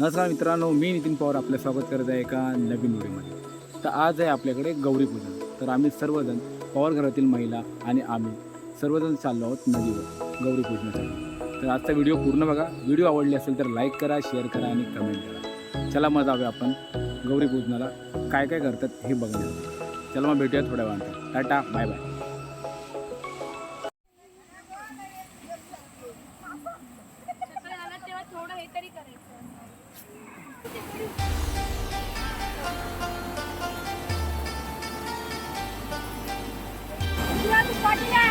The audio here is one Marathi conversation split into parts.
नमस्कार मित्रांनो मी नितीन पवार आपलं स्वागत करत आहे एका नवीन व्हिडिओमध्ये. तर आज आहे आपल्याकडे गौरी पूजन. तर आम्ही सर्वजण पवार घरातील महिला आणि आम्ही सर्वजण चाललो आहोत नदीवर गौरी पूजनासाठी. तर आजचा व्हिडिओ पूर्ण बघा. व्हिडिओ आवडली असेल तर लाईक करा शेअर करा आणि कमेंट करा. चला मग जाऊया आपण गौरी पूजनाला. काय काय करतात हे बघण्यासाठी. चला मग भेटूया थोड्या वेळानंतर. Tata bye bye. आली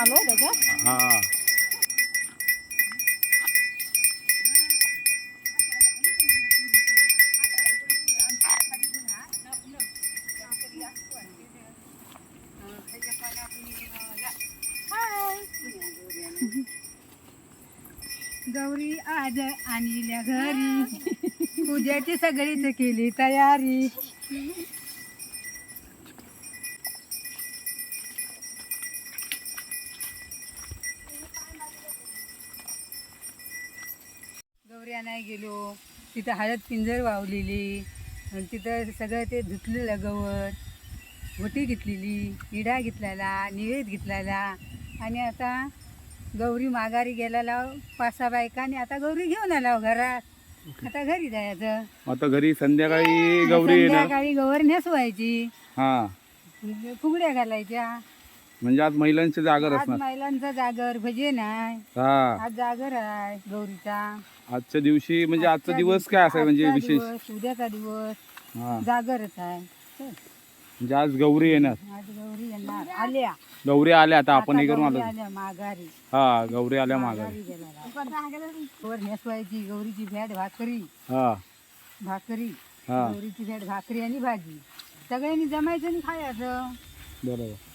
आलो त्याच्यात हां. गौरी आज आणल्या घरी. पूजेची सगळीच केली तयारी. गौरी आणाय गेलो. तिथं हळद पिंजर वावलेली. आणि तिथं सगळं ते धुतलेलं गवत घोटी घेतलेली निडा घेतलेला निवेद घेतलेला. आणि आता गौरी माघारी गेलेला पाच सहा बायका आणि आता गौरी घेऊन आला घरात. आता घरी जायचं. आता घरी संध्याकाळी गौरी संध्याकाळी गौर नेसवायची. हां. फुगड्या घालायच्या. म्हणजे आज महिलांचे जागर आज असणार. महिलांचा जागर भजन आहे हा. आज जागर आहे गौरीचा. आजच्या दिवशी म्हणजे आजचा दिवस काय असाय म्हणजे आजचा विशेष? दिवस, उद्याचा दिवस. हा. जागरच आहे. म्हणजे आज गौरी येणार. आज गौरी येणार. आल्या. गौरी आल्या आता आपण हे आता करून गौरी आलो. आल्या माघारी. हा गौरी आल्या माघारी. वर नेसवायची गौरीची भेट भाकरी. हा. भाकरी. हा. गौरीची भेट भाकरी आणि भाजी. सगळ्यांनी जमायचं आणि खायचं. बरोबर.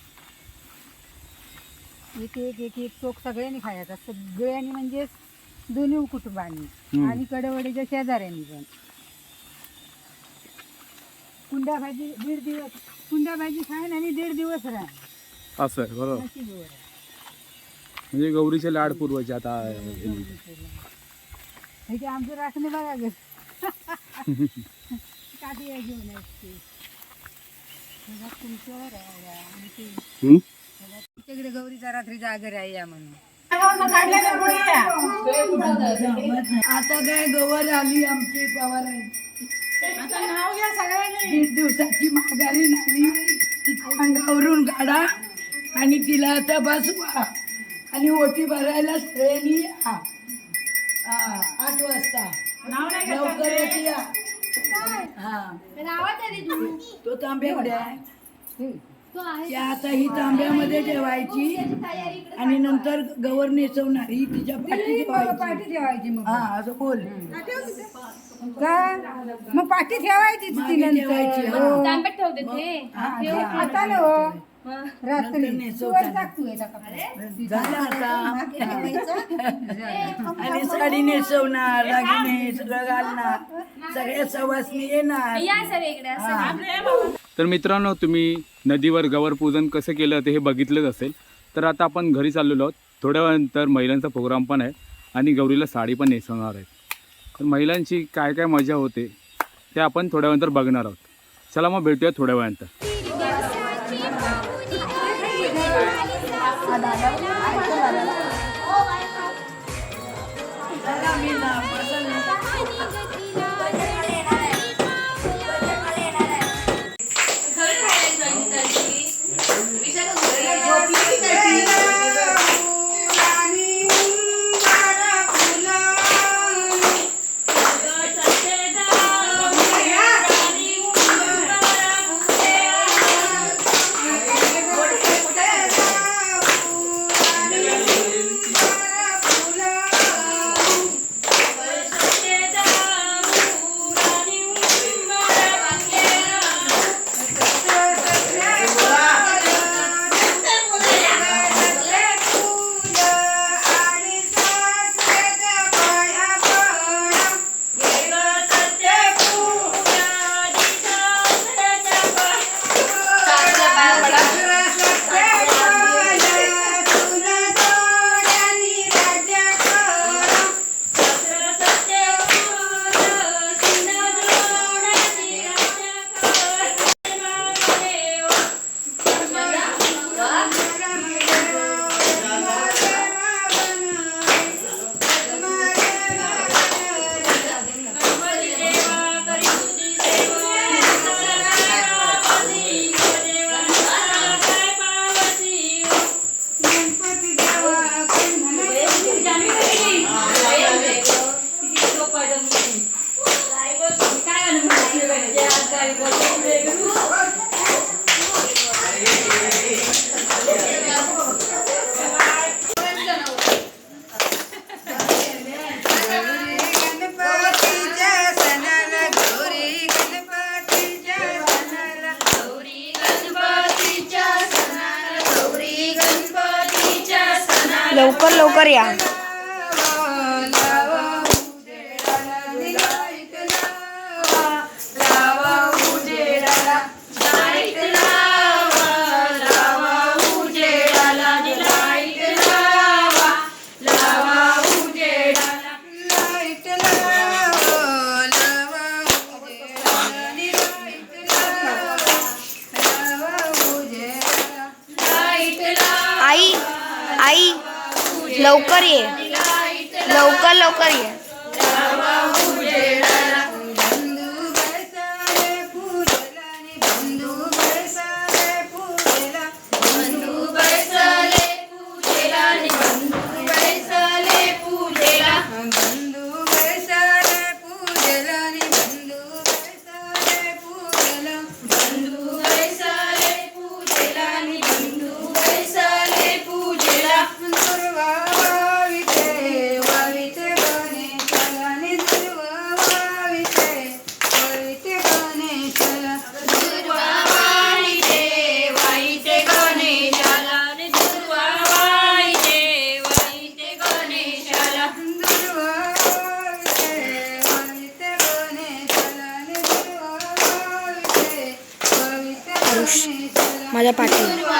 एक एक एक एक चोक सगळ्यांनी खायचा सगळ्यांनी म्हणजे दोन्ही कुटुंबांनी. आणि कडवडीच्या शेजाऱ्यांनी पण. कुंडा भाजी दीड दिवस कुंडा भाजी खाईन आणि दीड दिवस राह. असं आहे बरोबर. म्हणजे गौरीचे लाड पूर्वाचे आता. हे आमचं राखणे बघा ग. काठी आहे घेऊन तुमच्यावर आहे हम्म? तुमच्याकडे गौरीचा रात्री जागर आहे या म्हणून. आता काय गवर आली आमची पवारांची दीड दिवसाची माघारी झाली तिच्या अंगावरून काढा आणि तिला आता बसवा. आणि ओटी भरायला सगळ्यांनी या. हा, आठ वाजता. लवकरच या. हा. तू तो तांब्या उड्या त्या आता ही तांब्यामध्ये ठेवायची आणि नंतर गवर नेसवणारी तिच्या पाठी ठेवायची पाठी ठेवायची मग हा असं बोल का मग पाठी ठेवायची ती नंतर ठेवायची, हा. हो. हा. हा. आता ना हो रात्री. वर. झालं आता आणि साडी नेसवणार दागिने सगळं घालणार सगळ्या सवासनी येणार या सगळे इकडे असं तर मित्रांनो तुम्ही नदीवर गवर पूजन कसं केलं ते हे बघितलंच असेल तर आता आपण घरी चाललेलो आहोत थोड्या वेळानंतर महिलांचा प्रोग्राम पण आहे आणि गौरीला साडी पण नेसवणार आहे तर महिलांची काय काय मजा होते ते आपण थोड्या वेळानंतर बघणार आहोत चला मग भेटूया थोड्या वेळानंतर लवकर लवकर या. लवकर ये. लवकर लवकर ये.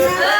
Thank you.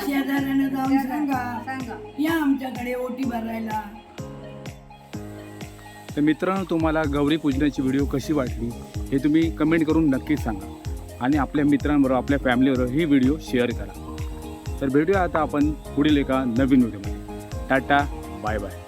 शेजाऱ्यांना जाऊन सांगा. सांगा. या आमच्याकडे ओटी भरायला. तर मित्रांनो तुम्हाला गौरी पूजनाची व्हिडिओ कशी वाटली हे तुम्ही कमेंट करून नक्कीच सांगा. आणि आपल्या मित्रांबरोबर आपल्या फॅमिलीबरोबर ही व्हिडिओ शेअर करा. तर भेटूया आता आपण पुढील एका नवीन व्हिडिओमध्ये. Tata bye bye.